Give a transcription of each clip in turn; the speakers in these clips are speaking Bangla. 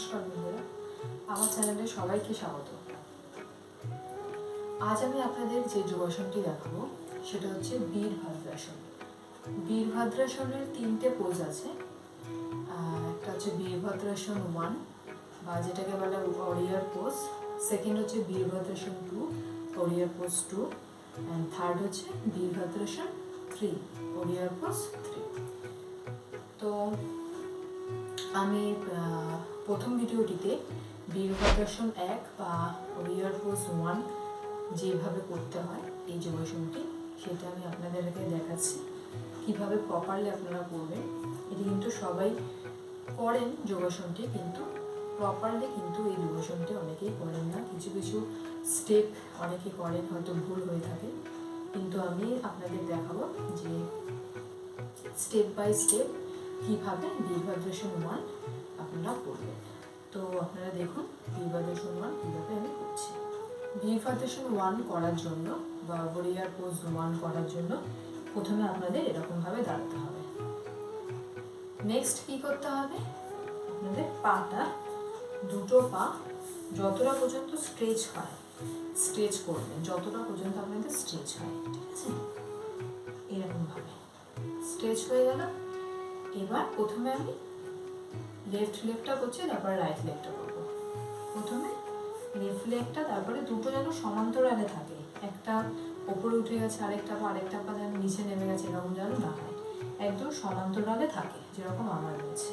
নমস্কার বন্ধুরা। আমার চ্যানেলে সবাইকে স্বাগত। আজ আমি আপনাদের যে যোগাসনটি দেখাবো, সেটা হচ্ছে বীরভাদ্রাসন। বীরভাদ্রাসনের তিনটে পোজ আছে। একটা হচ্ছে বীরভদ্রাসন ওয়ান বা যেটাকে বলে ওরিয়ার পোজ সেকেন্ড হচ্ছে Virabhadrasana two warrior pose two and third হচ্ছে Virabhadrasana three warrior pose three তো আমি প্রথম ভিডিওটিতে বীরভদ্রাসন এক বা ওরিয়ার পোজ ওয়ান যেভাবে করতে হয়, এই যোগাসনটি, সেটা আমি আপনাদেরকে দেখাচ্ছি। কীভাবে প্রপারলি আপনারা করবেন, এটি কিন্তু সবাই করেন যোগাসনটি, কিন্তু প্রপারলি কিন্তু এই যোগাসনটি অনেকেই করেন না। কিছু কিছু স্টেপ অনেকে করেন, হয়তো ভুল হয়ে থাকে। কিন্তু আমি আপনাদের দেখাবো যে স্টেপ বাই স্টেপ কীভাবে বীরভদ্রাসন ওয়ান আপনারা করবেন? তো আপনারা দেখুন বীরভদ্রাসন ওয়ান কীভাবে আমি করছি। বীরভদ্রাসন ওয়ান করার জন্য বা ওরিয়ার পোজ ওয়ান করার জন্য প্রথমে আপনাদের এরকমভাবে দাঁড়াতে হবে। নেক্সট কী করতে হবে? আপনাদের পাটা, দুটো পা যতটা পর্যন্ত স্ট্রেচ হয় স্ট্রেচ করবেন। যতটা পর্যন্ত আপনাদের স্ট্রেচ হয়, ঠিক আছে? এরকমভাবে। স্ট্রেচ হয়ে গেল। এবার প্রথমে আমি লেফট লেগটা করছি, তারপরে রাইট লেগটা করব। প্রথমে লেফট লেগটা তারপরে দুটো যেন সমান্তরালে থাকে। একটা ওপরে উঠে গেছে, আরেকটা পা আরেকটা পা যেন নিচে নেমে গেছে, এরকম যেন না হয়। একদম সমান্তরালে থাকে, যেরকম আমার রয়েছে।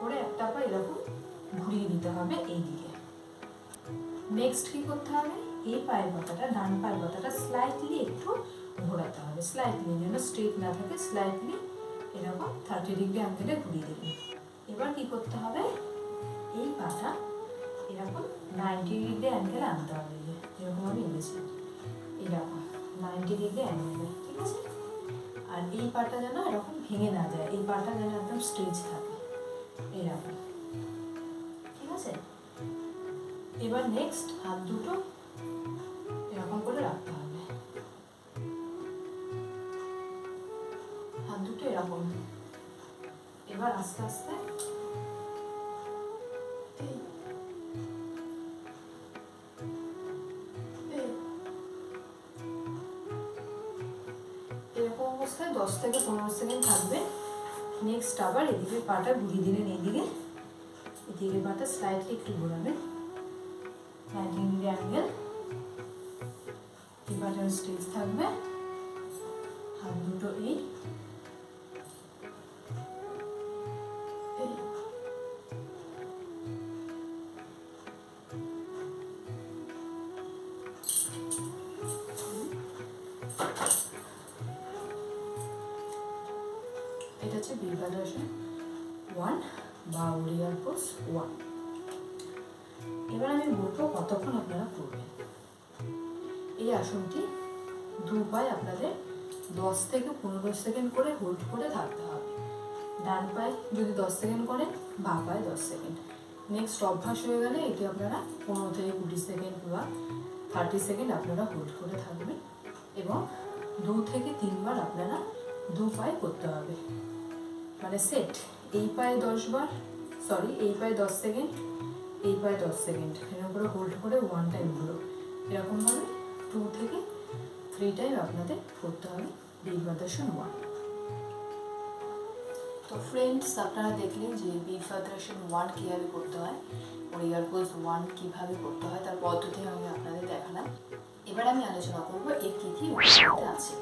পরে একটা পা এরকম ঘুরিয়ে দিতে হবে এই দিকে নেক্সট কী করতে হবে? এই পায়ের পাতাটা, ডান পায়ের পাতাটা স্লাইটলি একটু ঘোরাতে হবে। স্লাইটলি যেন স্ট্রেট না থাকে স্লাইটলি এরকম থার্টি ডিগ্রি অ্যাঙ্গেলে ঘুরিয়ে দেবেন। এবার কি করতে হবে? এই পাটা এরকম নাইনটি ডিগ্রি অ্যাঙ্গেলে আনতে হবে। যেরকম আমি এনেছি। এরকম নাইনটি ডিগ্রি অ্যাঙ্গেলে ঠিক আছে? আর এই পাটা যেন এরকম ভেঙে না যায়, এই পাটা যেন একদম স্ট্রেচ থাকে। এরকম, ঠিক আছে? এবার নেক্সট হাত দুটো হাত দুটো এরকম। এবার আস্তে আস্তে। এরকম অবস্থায় দশ থেকে পনেরো সেকেন্ড থাকবে। নেক্সট আবার এদিকে পাটা ঘুরিয়ে দিলেন এইদিকে। এদিকে পাটা স্লাইটলি একটু ঘোরাবেন। নাইনটি ডিগ্রি অ্যাঙ্গেল থাকবে। হাত দুটো এই। এটা হচ্ছে বীরভদ্রাসন ওয়ান বা ওরিয়ার পোজ ওয়ান এবার আমি বলব কতক্ষণ আপনারা করবেন। এই আসনটি দু পায়ে আপনাদের দশ থেকে পনেরো সেকেন্ড করে হোল্ড করে থাকতে হবে। ডান পায়ে যদি দশ সেকেন্ড করেন, বা পায়ে দশ সেকেন্ড নেক্সট অভ্যাস হয়ে গেলে এটি আপনারা পনেরো থেকে কুড়ি সেকেন্ড বা থার্টি সেকেন্ড আপনারা হোল্ড করে থাকবেন এবং দু থেকে তিনবার আপনারা দু পায়ে করতে হবে। মানে সেট এই পায়ে দশ বার সরি এই পায়ে দশ সেকেন্ড এই পায়ে দশ সেকেন্ড এরকম করে হোল্ড করে ওয়ান টাইম হলো এরকমভাবে টু থেকে থ্রি টাইম আপনাদের করতে হবে বীরভদ্রাসন ওয়ান তো ফ্রেন্ডস আপনারা দেখলেন যে বীরভদ্রাসন ওয়ান কীভাবে করতে হয় ওরিয়ার পোজ ওয়ান কীভাবে করতে হয়, তার পদ্ধতি আমি আপনাদের দেখালাম। এবার আমি আলোচনা করব এর কী কী আছে।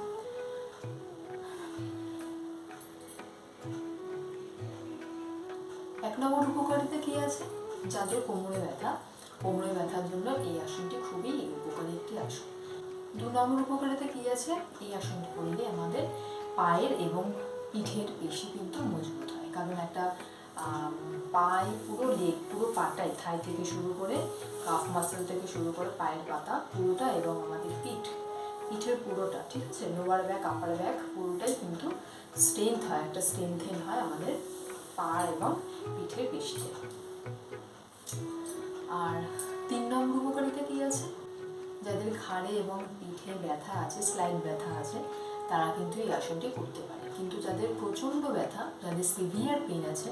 কি আছে। যাদের কোমরে ব্যথা, কোমরে ব্যথার জন্য এই আসনটি খুবই উপকারী একটি আসন। দু নম্বর উপকারিতা কি আছে? এই আসনটি করলে আমাদের পায়ের এবং পিঠের পেশি কিন্তু মজবুত হয়। কারণ একটা পায়ে পুরো লেগ পুরো পাটাই থাই থেকে শুরু করে কাফ মাসেল থেকে শুরু করে পায়ের পাতা পুরোটা এবং আমাদের পিঠ, পিঠের পুরোটা, ঠিক আছে? লোয়ার ব্যাক আপার ব্যাক পুরোটাই কিন্তু স্ট্রেংথ হয়, একটা স্ট্রেংথেন হয় আমাদের পা এবং পিঠের পেশিতে। আর তিন নম্বর উপকারিতা কি আছে? যাদের ঘাড়ে এবং পিঠে ব্যথা আছে স্লাইড ব্যথা আছে তারা কিন্তু এই আসনটি করতে পারে। কিন্তু যাদের প্রচণ্ড ব্যথা যাদের সিভিয়ার পেন আছে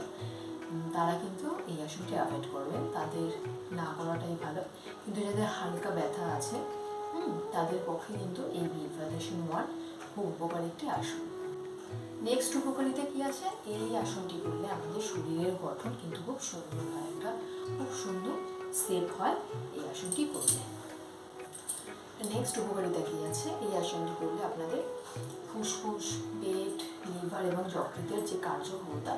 তারা কিন্তু এই আসনটি অ্যাভয়েড করবেন তাদের না করাটাই ভালো। কিন্তু যাদের হালকা ব্যথা আছে হুম, তাদের পক্ষে কিন্তু এই বীরভাদ্রাসন ওয়ান খুব উপকারী একটি আসন। নেক্সট উপকারিতা কি আছে? এই আসনটি করলে আমাদের শরীরের গঠন কিন্তু খুব সুন্দর হয়। একটা খুব সুন্দর সেপ হয় এই আসনটি করলে। নেক্সট উপকারিতা কি আছে এই আসনটি করলে আপনাদের ফুসফুস, পেট, লিভার এবং যকৃতের যে কার্যক্ষমতা,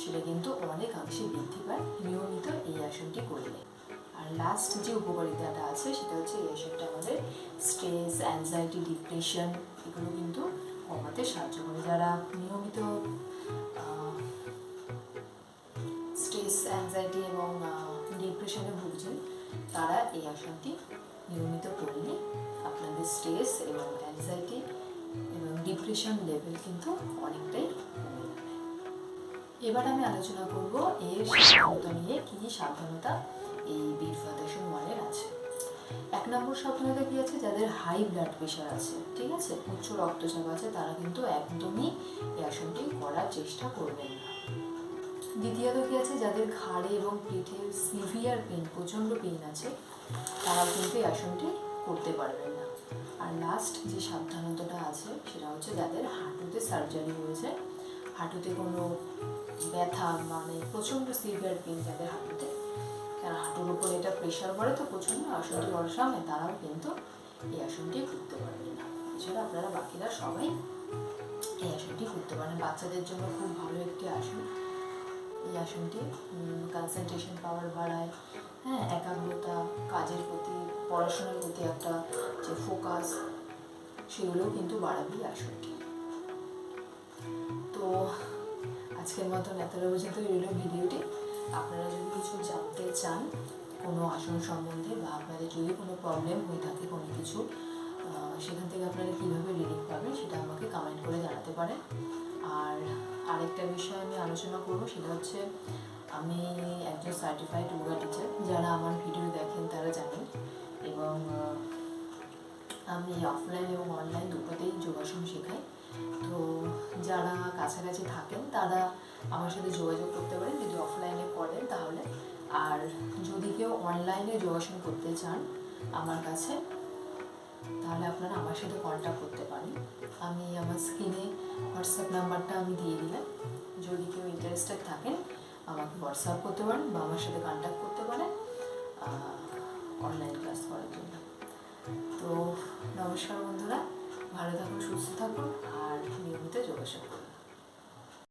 সেটা কিন্তু অনেকাংশে বৃদ্ধি পায়। নিয়মিত এই আসনটি করলে। আর লাস্ট যে উপকারিতাটা আছে, সেটা হচ্ছে এই আসনটা আমাদের স্ট্রেস অ্যাংজাইটি ডিপ্রেশন এগুলো কিন্তু কমাতে সাহায্য করে। যারা নিয়মিত স্ট্রেস অ্যাংজাইটি এবং ডিপ্রেশনে ভুগছেন, তারা এই আসনটি নিয়মিত করলে আপনাদের স্ট্রেস এবং অ্যাংজাইটি এবং ডিপ্রেশন লেভেল কিন্তু অনেকটাই এবার আমি আলোচনা করব এর সাবধানতা নিয়ে, কী কী সাবধানতা এই বীরভাদাসন ওয়ানের আছে। এক নম্বর সাবধানতা কি আছে? যাদের হাই ব্লাড প্রেশার আছে, ঠিক আছে? উচ্চ রক্তচাপ আছে, তারা কিন্তু একদমই এই আসনটি করার চেষ্টা করবেন না। দ্বিতীয়ত কি আছে যাদের ঘাড়ে এবং পিঠে সিভিয়ার পেন প্রচণ্ড পেন আছে তারা কিন্তু এই আসনটি করতে পারবেন না। আর লাস্ট যে সাবধানতাটা আছে, সেটা হচ্ছে যাদের হাঁটুতে সার্জারি হয়েছে, হাঁটুতে কোনো ব্যথা মানে প্রচণ্ড সিভিয়ার পেন যাদের হাঁটুতে কারণ হাঁটুর উপর এটা প্রেশার পড়ে তো প্রচণ্ড আসনটি করার সময় তারাও কিন্তু এই আসনটি করতে পারবেন না। এছাড়া আপনারা বাকিরা সবাই এই আসনটি করতে পারেন। বাচ্চাদের জন্য খুব ভালো একটি আসন এই আসনটি কনসেন্ট্রেশন পাওয়ার বাড়ায়। হ্যাঁ একাগ্রতা, কাজের প্রতি, পড়াশোনার প্রতি একটা যে ফোকাস সেগুলোও কিন্তু বাড়াবে আসনটি। তো আজকের মতন এতটা পর্যন্ত রইল ভিডিওটি। আপনারা যদি কিছু জানতে চান, কোনো আসন সম্বন্ধে বা আপনাদের যদি কোনো প্রবলেম হয়ে থাকে কোনো কিছু সেখান থেকে আপনারা কীভাবে রিলিফ পাবেন সেটা আমাকে কমেন্ট করে জানাতে পারেন। আর আরেকটা বিষয় আমি আলোচনা করব, সেটা হচ্ছে আমি একজন সার্টিফাইড যোগা টিচার যারা আমার ভিডিও দেখেন তারা জানেন। এবং আমি অফলাইন এবং অনলাইন দুটোতেই যোগাসন শেখাই। তো যারা কাছাকাছি থাকেন, তারা আমার সাথে যোগাযোগ করতে পারেন। যদি অফলাইনে করেন তাহলে। আর যদি কেউ অনলাইনে যোগাসন করতে চান আমার কাছে তাহলে আপনারা আমার সাথে কন্ট্যাক্ট করতে পারেন। আমি আমার স্ক্রিনে হোয়াটসঅ্যাপ নাম্বারটা আমি দিয়ে দিলাম। যদি কেউ ইন্টারেস্টেড থাকেন, আমাকে হোয়াটসঅ্যাপ করতে পারেন বা আমার সাথে কন্ট্যাক্ট করতে পারেন অনলাইন ক্লাস করার জন্য। তো, নমস্কার বন্ধুরা। ভালো থাকুন, সুস্থ থাকুন, আর নিয়মিত যোগাযোগ করুন।